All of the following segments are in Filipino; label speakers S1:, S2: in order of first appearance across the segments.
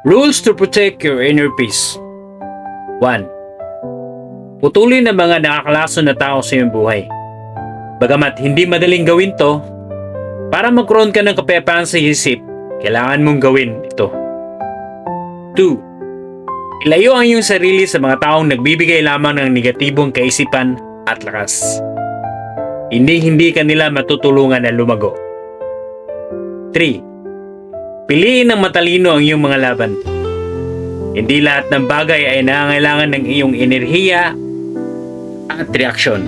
S1: Rules to protect your inner peace. 1. Putulin ang mga nakakalason na tao sa iyong buhay. Bagamat hindi madaling gawin to, para magkaroon ka ng kapayapaan sa isip, kailangan mong gawin ito. 2. Ilayo ang iyong sarili sa mga taong nagbibigay lamang ng negatibong kaisipan at lakas. Hindi hindi kanila matutulungan na lumago. 3. Piliin ng matalino ang iyong mga laban. Hindi lahat ng bagay ay nangangailangan ng iyong enerhiya at reaksyon.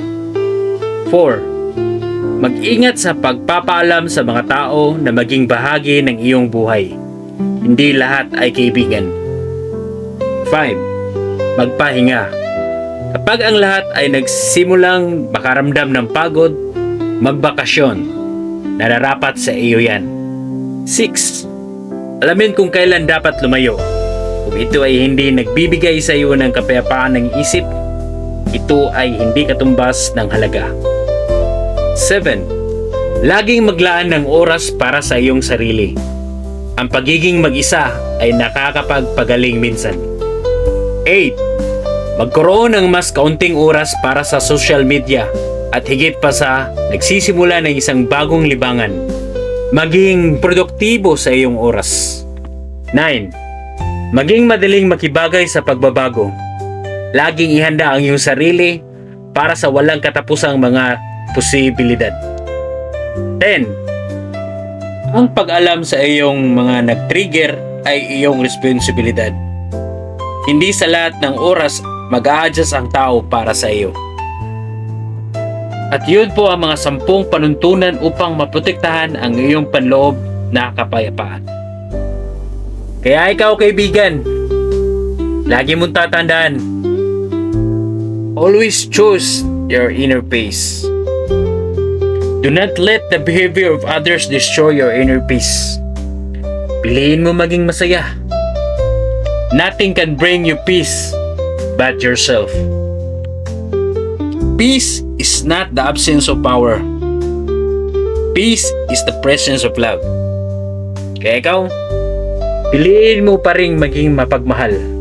S1: 4. Mag-ingat sa pagpapaalam sa mga tao na maging bahagi ng iyong buhay. Hindi lahat ay kaibigan. 5. Magpahinga. Kapag ang lahat ay nagsimulang makaramdam ng pagod, magbakasyon. Nararapat sa iyo yan. 6. Alamin kung kailan dapat lumayo. Kung ito ay hindi nagbibigay sa iyo ng kapayapaan ng isip, ito ay hindi katumbas ng halaga. 7. Laging maglaan ng oras para sa iyong sarili. Ang pagiging mag-isa ay nakakapagpagaling minsan. 8. Magkaroon ng mas kaunting oras para sa social media at higit pa sa nagsisimula ng isang bagong libangan. Maging produktibo sa iyong oras. 9. Maging madaling makibagay sa pagbabago. Laging ihanda ang iyong sarili para sa walang katapusang mga posibilidad. 10. Ang pag-alam sa iyong mga nag-trigger ay iyong responsibilidad. Hindi sa lahat ng oras mag-a-adjust ang tao para sa iyo. At yun po ang mga sampung panuntunan upang maprotektahan ang iyong panloob na kapayapaan. Kaya ikaw kaibigan, lagi mong tatandaan, always choose your inner peace. Do not let the behavior of others destroy your inner peace. Piliin mo maging masaya. Nothing can bring you peace but yourself. Peace is not the absence of power. Peace is the presence of love. Kaya ikaw, piliin mo pa rin maging mapagmahal